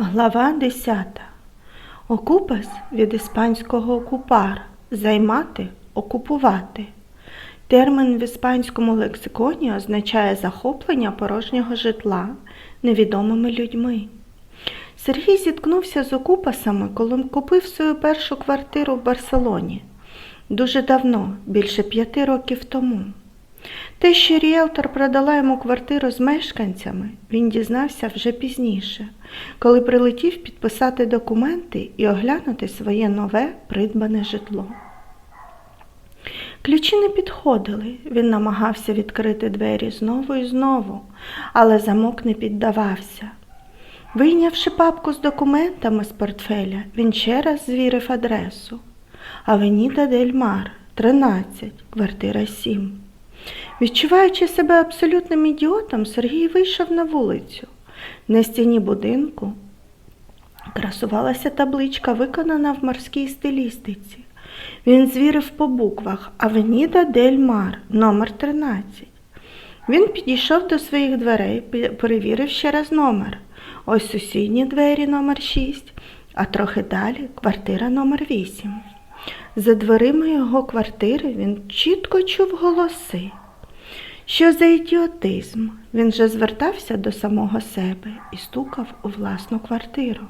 Глава 10. Окупас від іспанського окупар займати, окупувати. Термін в іспанському лексиконі означає захоплення порожнього житла невідомими людьми. Сергій зіткнувся з окупасами, коли купив свою першу квартиру в Барселоні. Дуже давно, більше п'яти років тому. Те, що ріелтор продала йому квартиру з мешканцями, він дізнався вже пізніше, коли прилетів підписати документи і оглянути своє нове придбане житло. Ключі не підходили, він намагався відкрити двері знову і знову, але замок не піддавався. Вийнявши папку з документами з портфеля, він ще раз звірив адресу. Авеніда Дель Мар, 13, квартира 7. Відчуваючи себе абсолютним ідіотом, Сергій вийшов на вулицю. На стіні будинку красувалася табличка, виконана в морській стилістиці. Він звірив по буквах Авеніда Дель Мар, номер 13. Він підійшов до своїх дверей, перевірив ще раз номер. Ось сусідні двері номер 6, а трохи далі квартира номер 8. За дверима його квартири він чітко чув голоси. Що за ідіотизм? Він же звертався до самого себе і стукав у власну квартиру.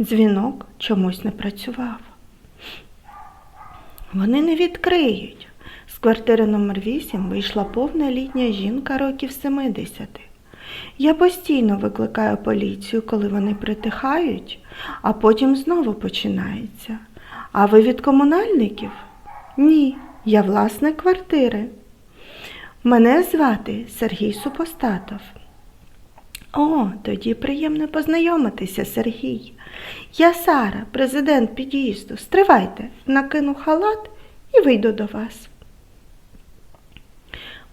Дзвінок чомусь не працював. Вони не відкриють. З квартири номер 8 вийшла повна літня жінка років 70. Я постійно викликаю поліцію, коли вони притихають, а потім знову починається. А ви від комунальників? Ні, я власник квартири. Мене звати Сергій Супостатов. О, тоді приємно познайомитися, Сергій. Я Сара, президент під'їзду. Стривайте, накину халат і вийду до вас.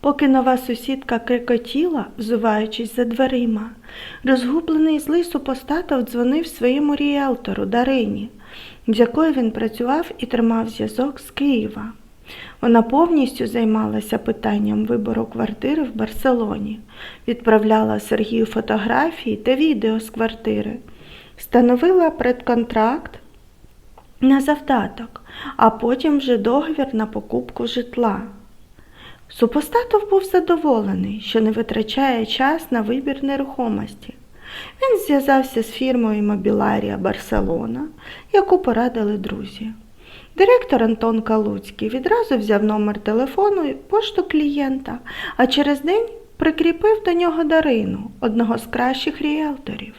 Поки нова сусідка крикотіла, взуваючись за дверима, розгублений злий супостатов дзвонив своєму ріелтору Дарині, з якою він працював і тримав зв'язок з Києва. Вона повністю займалася питанням вибору квартири в Барселоні, відправляла Сергію фотографії та відео з квартири, встановила предконтракт на завдаток, а потім вже договір на покупку житла. Супостатов був задоволений, що не витрачає час на вибір нерухомості. Він зв'язався з фірмою Мобіларія Барселона, яку порадили друзі. Директор Антон Калуцький відразу взяв номер телефону і пошту клієнта, а через день прикріпив до нього Дарину, одного з кращих ріелторів.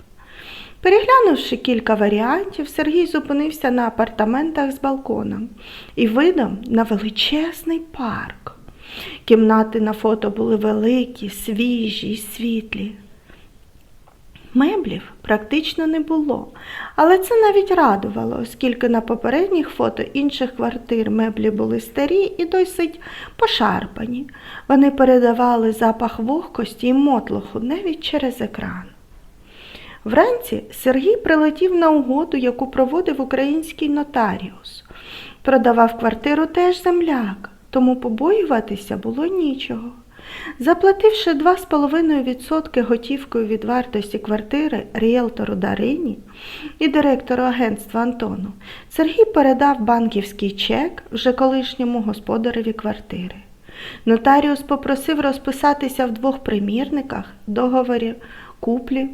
Переглянувши кілька варіантів, Сергій зупинився на апартаментах з балконом і видом на величезний парк. Кімнати на фото були великі, свіжі й світлі. Меблів практично не було, але це навіть радувало, оскільки на попередніх фото інших квартир меблі були старі і досить пошарпані. Вони передавали запах вогкості і мотлоху навіть через екран. Вранці Сергій прилетів на угоду, яку проводив український нотаріус. Продавав квартиру теж земляк, тому побоюватися було нічого. Заплативши 2,5% готівкою від вартості квартири ріелтору Дарині і директору агентства Антону, Сергій передав банківський чек вже колишньому господареві квартири. Нотаріус попросив розписатися в двох примірниках договорів куплі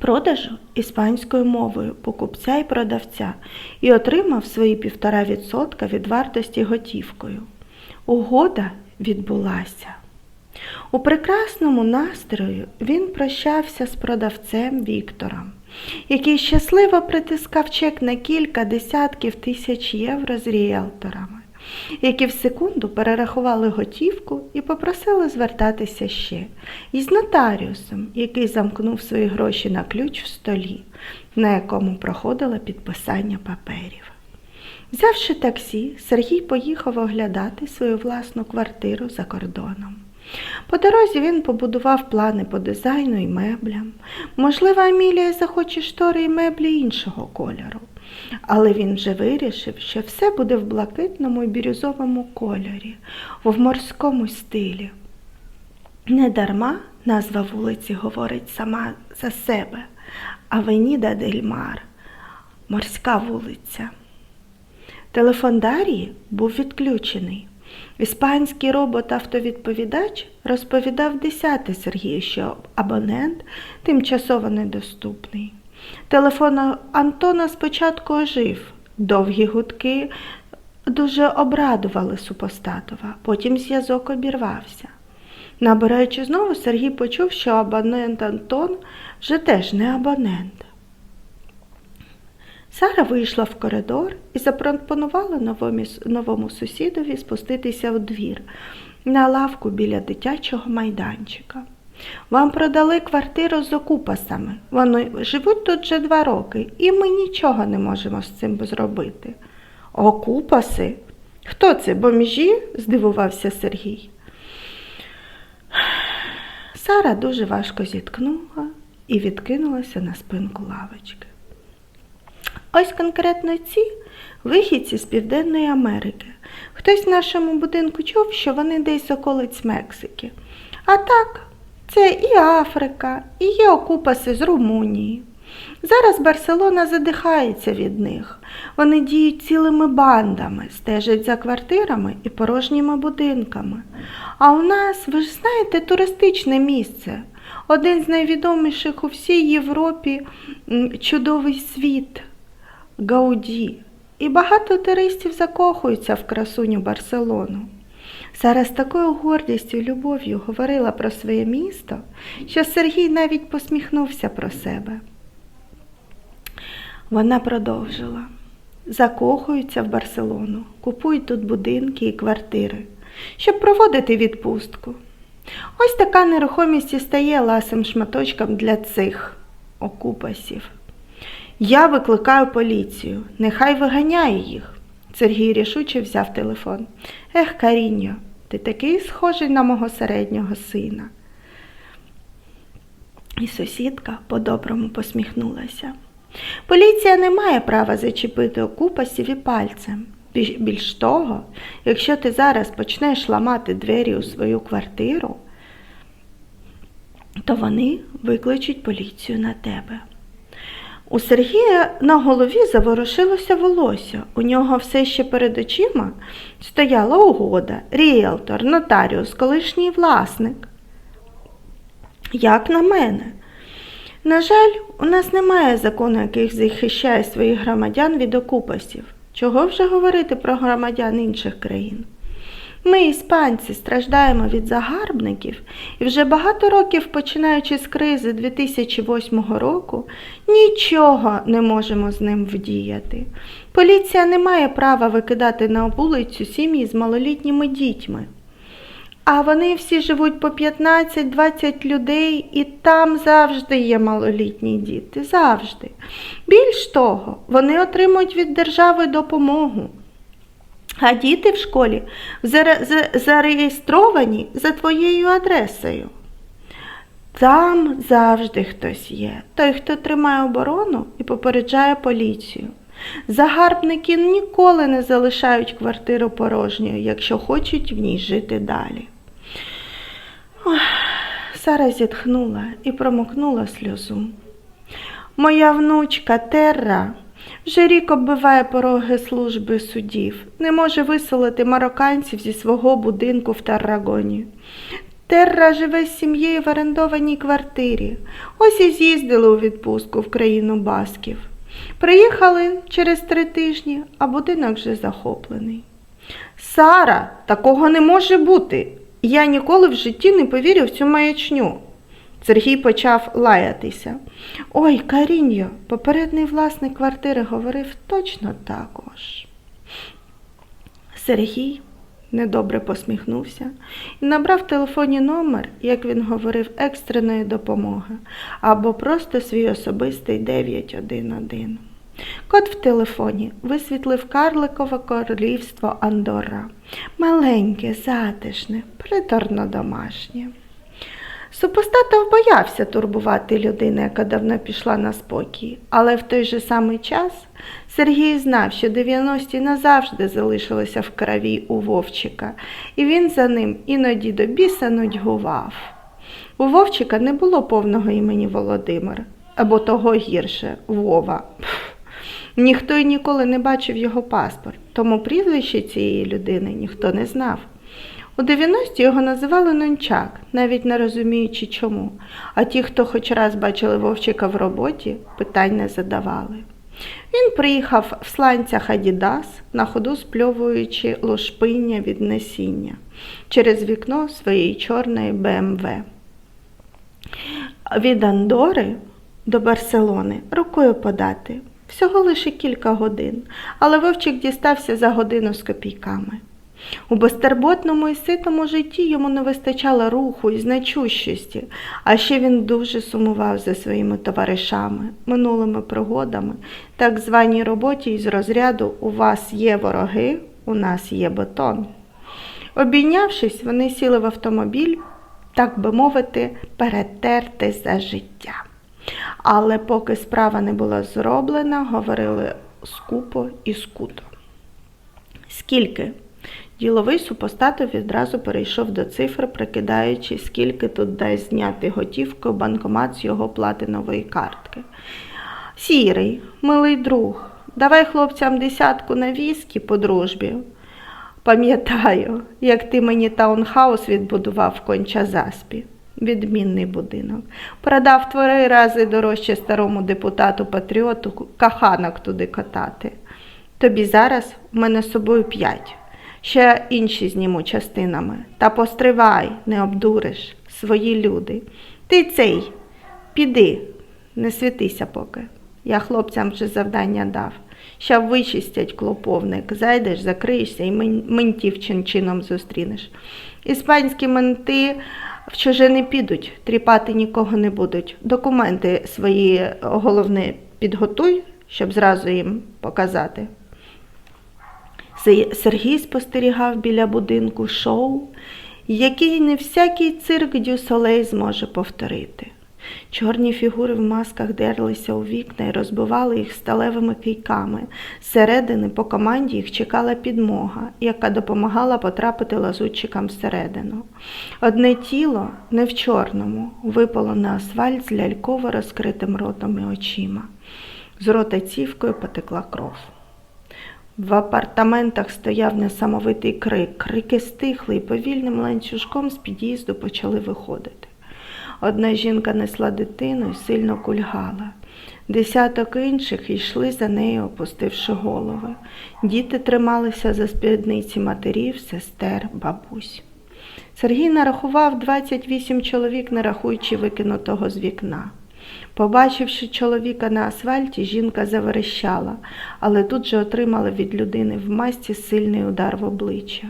продажу іспанською мовою покупця і продавця і отримав свої 1,5% від вартості готівкою. Угода відбулася. У прекрасному настрою він прощався з продавцем Віктором, який щасливо притискав чек на кілька десятків тисяч євро з ріелторами, які в секунду перерахували готівку і попросили звертатися ще, і з нотаріусом, який замкнув свої гроші на ключ в столі, на якому проходило підписання паперів. Взявши таксі, Сергій поїхав оглядати свою власну квартиру за кордоном. По дорозі він побудував плани по дизайну і меблям. Можливо, Амілія захоче штори і меблі іншого кольору. Але він вже вирішив, що все буде в блакитному і бірюзовому кольорі, в морському стилі. Недарма назва вулиці говорить сама за себе. Авеніда Дель Мар, морська вулиця. Телефон Дарії був відключений. Іспанський робот-автовідповідач розповідав десяти Сергію, що абонент тимчасово недоступний. Телефон Антона спочатку ожив. Довгі гудки дуже обрадували супостатова, потім зв'язок обірвався. Набираючи знову, Сергій почув, що абонент Антон вже теж не абонент. Сара вийшла в коридор і запропонувала новому, сусідові спуститися у двір на лавку біля дитячого майданчика. Вам продали квартиру з окупасами. Вони живуть тут вже два роки, і ми нічого не можемо з цим зробити. Окупаси? Хто це? Бомжі? здивувався Сергій. Сара дуже важко зіткнула і відкинулася на спинку лавочки. Ось конкретно ці вихідці з Південної Америки. Хтось в нашому будинку чув, що вони десь околиць Мексики. А так, це і Африка, і є окупаси з Румунії. Зараз Барселона задихається від них. Вони діють цілими бандами, стежать за квартирами і порожніми будинками. А у нас, ви ж знаєте, туристичне місце. Один з найвідоміших у всій Європі чудовий світ Гауді. І багато туристів закохуються в красуню Барселону. Сара з такою гордістю і любов'ю говорила про своє місто, що Сергій навіть посміхнувся про себе. Вона продовжила. Закохуються в Барселону, купують тут будинки і квартири, щоб проводити відпустку. Ось така нерухомість і стає ласим шматочком для цих окупасів. Я викликаю поліцію, нехай виганяє їх. Сергій рішуче взяв телефон. Ех, Каріньо, ти такий схожий на мого середнього сина. І сусідка по-доброму посміхнулася. Поліція не має права зачепити окупасів і пальцем. Більш того, якщо ти зараз почнеш ламати двері у свою квартиру, то вони викличуть поліцію на тебе. У Сергія на голові заворушилося волосся. У нього все ще перед очима стояла угода, ріелтор, нотаріус, колишній власник. Як на мене? На жаль, у нас немає закону, який захищає своїх громадян від окупасів. Чого вже говорити про громадян інших країн? Ми, іспанці, страждаємо від загарбників і вже багато років, починаючи з кризи 2008 року, нічого не можемо з ним вдіяти. Поліція не має права викидати на вулицю сім'ї з малолітніми дітьми. А вони всі живуть по 15-20 людей, і там завжди є малолітні діти. Завжди. Більш того, вони отримують від держави допомогу. А діти в школі зареєстровані за твоєю адресою. Там завжди хтось є, той, хто тримає оборону і попереджає поліцію. Загарбники ніколи не залишають квартиру порожньою, якщо хочуть в ній жити далі. Ох, Сара зітхнула і промокнула сльозу. Моя внучка Терра вже рік оббиває пороги служби судів, не може виселити марокканців зі свого будинку в Таррагоні. Терра живе з сім'єю в орендованій квартирі. Ось і з'їздили у відпустку в країну басків. Приїхали через три тижні, а будинок вже захоплений. Сара, такого не може бути. Я ніколи в житті не повірю в цю маячню. Сергій почав лаятися. Ой, Каріньо, попередній власник квартири говорив точно також. Сергій недобре посміхнувся і набрав в телефоні номер, як він говорив, екстреної допомоги або просто свій особистий 911. Код в телефоні висвітлив карликове королівство Андорра. Маленьке, затишне, приторно домашнє. Супостатов боявся турбувати людину, яка давно пішла на спокій, але в той же самий час Сергій знав, що 90-ті назавжди залишилися в крові у Вовчика, і він за ним іноді до біса нудьгував. У Вовчика не було повного імені Володимир, або того гірше Вова. Ніхто й ніколи не бачив його паспорт, тому прізвище цієї людини ніхто не знав. У 90-ті його називали Нончак, навіть не розуміючи чому. А ті, хто хоч раз бачили Вовчика в роботі, питань не задавали. Він приїхав в сланцях Адідас, на ходу спльовуючи лошпиння від насіння через вікно своєї чорної БМВ. Від Андори до Барселони рукою подати. Всього лише кілька годин, але Вовчик дістався за годину з копійками. У безтерботному і ситому житті йому не вистачало руху і значущості, а ще він дуже сумував за своїми товаришами, минулими пригодами, так званій роботі із розряду У вас є вороги, у нас є бетон. Обійнявшись, вони сіли в автомобіль, так би мовити, перетерти за життя. Але поки справа не була зроблена, говорили скупо і скуто. Скільки? Діловий супостатов відразу перейшов до цифр, прикидаючи, скільки тут дасть зняти готівкою банкомат з його платинової картки. Сірий, милий друг, давай хлопцям десятку на віскі по дружбі. Пам'ятаю, як ти мені таунхаус відбудував в конча-заспі. Відмінний будинок. Продав три рази дорожче старому депутату патріоту каханок туди катати. Тобі зараз в мене з собою п'ять. Ще інші зніму частинами. Та постривай, не обдуриш, свої люди. Ти цей, піди, не світися поки. Я хлопцям вже завдання дав. Ще вичистять клоповник, зайдеш, закриєшся і ментів чин-чином зустрінеш. Іспанські менти в чуже не підуть, тріпати нікого не будуть. Документи свої головне підготуй, щоб зразу їм показати. Се- Сергій спостерігав біля будинку шоу, який не всякий цирк Дю Солей зможе повторити. Чорні фігури в масках дерлися у вікна і розбивали їх сталевими кийками. Зсередини по команді їх чекала підмога, яка допомагала потрапити лазутчикам всередину. Одне тіло, не в чорному, випало на асфальт з ляльково розкритим ротом і очима. З рота цівкою потекла кров. В апартаментах стояв несамовитий крик. Крики стихли і повільним ланцюжком з під'їзду почали виходити. Одна жінка несла дитину і сильно кульгала. Десяток інших йшли за нею, опустивши голови. Діти трималися за спідниці матерів, сестер, бабусь. Сергій нарахував 28 чоловік, не рахуючи викинутого з вікна. Побачивши чоловіка на асфальті, жінка заверещала, але тут же отримала від людини в масці сильний удар в обличчя.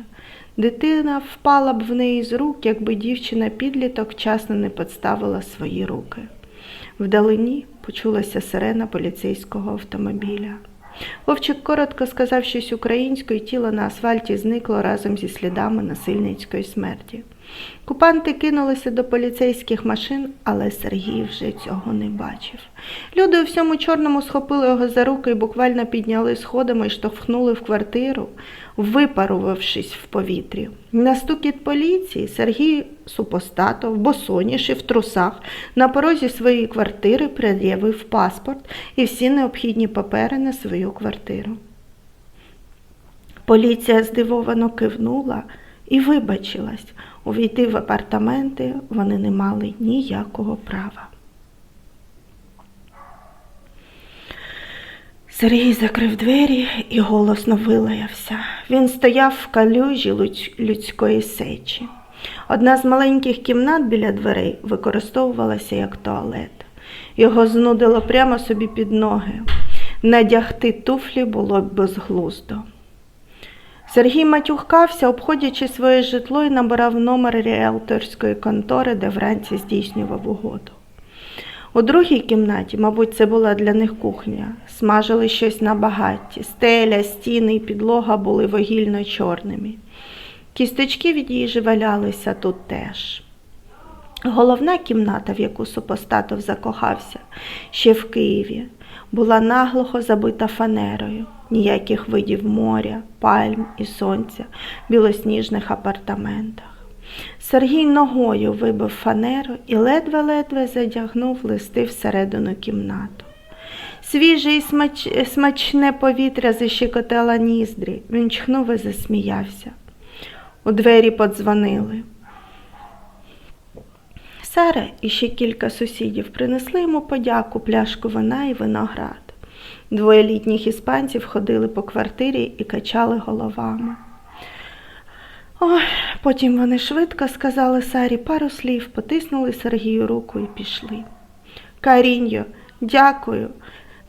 Дитина впала б в неї з рук, якби дівчина-підліток вчасно не підставила свої руки. Вдалині почулася сирена поліцейського автомобіля. Вовчик коротко сказав щось українською, тіло на асфальті зникло разом зі слідами насильницької смерті. Купанти кинулися до поліцейських машин, але Сергій вже цього не бачив. Люди у всьому чорному схопили його за руки і буквально підняли сходами і штовхнули в квартиру, випарувавшись в повітрі. На стукіт поліції Сергій Супостатов, босоніж і в трусах, на порозі своєї квартири пред'явив паспорт і всі необхідні папери на свою квартиру. Поліція здивовано кивнула і вибачилась. Увійти в апартаменти вони не мали ніякого права. Сергій закрив двері і голосно вилаявся. Він стояв в калюжі людської сечі. Одна з маленьких кімнат біля дверей використовувалася як туалет. Його знудило прямо собі під ноги. Надягти туфлі було б безглуздо. Сергій матюхкався, обходячи своє житло і набирав номер ріелторської контори, де вранці здійснював угоду. У другій кімнаті, мабуть, це була для них кухня, смажили щось на багатті. Стеля, стіни і підлога були вугільно чорними. Кісточки від їжі валялися тут теж. Головна кімната, в яку супостатов закохався, ще в Києві, була наглухо забита фанерою, ніяких видів моря, пальм і сонця в білосніжних апартаментах. Сергій ногою вибив фанеру і ледве-ледве задягнув листи всередину кімнату. Свіже і смач... смачне повітря защекотало ніздрі. Він чхнув і засміявся. У двері подзвонили. Сара і ще кілька сусідів принесли йому подяку, пляшку вина і виноград. Двоє літніх іспанців ходили по квартирі і качали головами. Ой, потім вони швидко сказали Сарі пару слів, потиснули Сергію руку і пішли. Каріньо, дякую.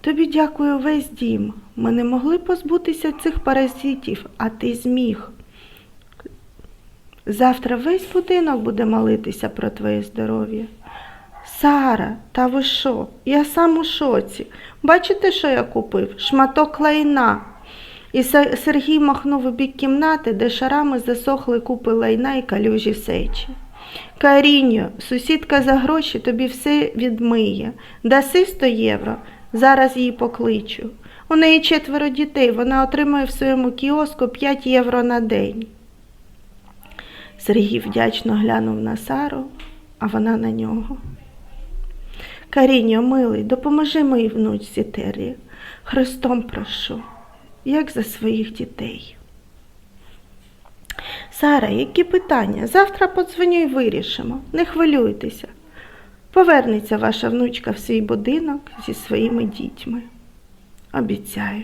Тобі дякую весь дім. Ми не могли позбутися цих паразитів, а ти зміг. Завтра весь будинок буде молитися про твоє здоров'я. Сара, та ви що? Я сам у шоці. Бачите, що я купив? Шматок лайна. І Сергій махнув у бік кімнати, де шарами засохли купи лайна і калюжі сечі. Каріньо, сусідка за гроші тобі все відмиє. Даси 100 євро, зараз її покличу. У неї четверо дітей, вона отримує в своєму кіоску 5 євро на день. Сергій вдячно глянув на Сару, а вона на нього. Каріньо, милий, допоможи моїй внучці Террі. Христом прошу, як за своїх дітей. Сара, які питання? Завтра подзвоню і вирішимо. Не хвилюйтеся. Повернеться ваша внучка в свій будинок зі своїми дітьми. Обіцяю.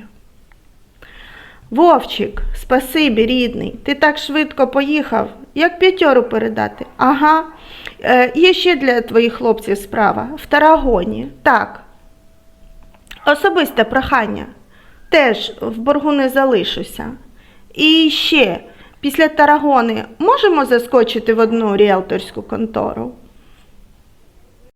Вовчик, спасибі, рідний. Ти так швидко поїхав. Як п'ятьору передати? Ага. Е, є ще для твоїх хлопців справа. В Тарагоні. Так. Особисте прохання. Теж в боргу не залишуся. І ще, після Тарагони можемо заскочити в одну ріелторську контору?